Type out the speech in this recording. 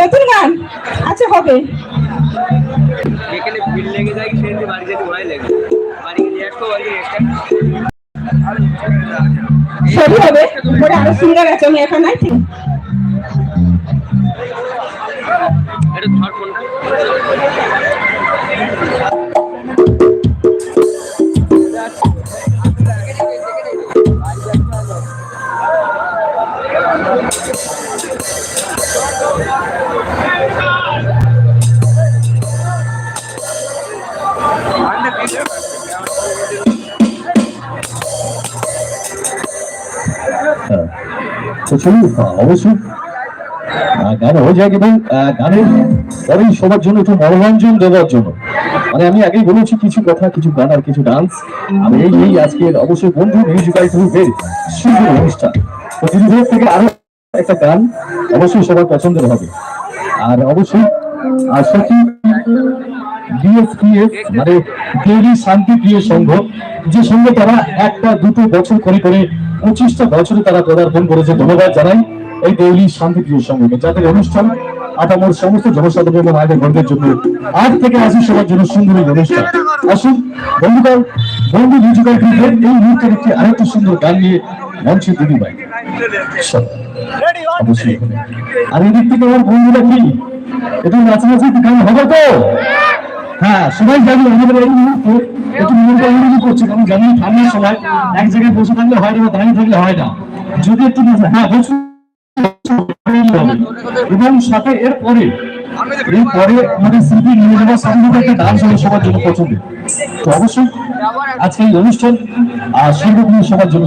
নতুন গান? আচ্ছা হবে। যেখানে ভিড় লেগে যায় সেখানে বাড়ি যেতে ভয় লাগে। বাড়ি গিয়ে একশো বাড়ি একটা সবই হবে। পরে আরও সুন্দর আছে আমি এখন নাই। ঠিক এটা ধর তো চলুন অবশ্যই। গান হয়ে যাক এবং গানের পরেই সবার জন্য একটু মনোরঞ্জন দেওয়ার জন্য। মানে আমি আগেই বলেছি, কিছু কথা, কিছু গান আর কিছু ডান্স আমি এই এই আজকের অবশ্যই বন্ধু মিউজিক্যাল গ্রুপের অনুষ্ঠান। থেকে আরও একটা গান অবশ্যই সবার পছন্দের হবে। আর অবশ্যই, আর সত্যি মানে দেবী শান্তি প্রিয় সংঘ, যে সঙ্গে তারা একটা দুটো বছর করে করে পঁচিশটা বছরে তারা পদার্পণ করেছে। ধন্যবাদ জানাই এই দেউলি শান্তি প্রিয় সংঘকে যাদের অনুষ্ঠান আটামোর সমস্ত জনসাধারণ এবং আগে বন্ধের জন্য আজ থেকে আসি সবার জন্য সুন্দর অনুষ্ঠান। আসুন বন্ধুকাল বন্ধু মিউজিক্যাল গ্রুপের এই মুহূর্তের একটি আরেকটি সুন্দর গান নিয়ে মঞ্চে দিদি ভাই। অবশ্যই। আর এদিক থেকে আমার বন্ধুরা কি একটু নাচানাচি গান হবে তো? হ্যাঁ সবাই জানি আমাদের এই মুহূর্তে একটু করছে, কারণ জানি ঠান্ডার সময়, এক জায়গায় বসে থাকলে হয় না বা দাঁড়িয়ে থাকলে হয় না। যদি একটু হ্যাঁ এবং সাথে এর পরে আমাদের অবশ্যই আজকে অনুষ্ঠান, আর সবার জন্য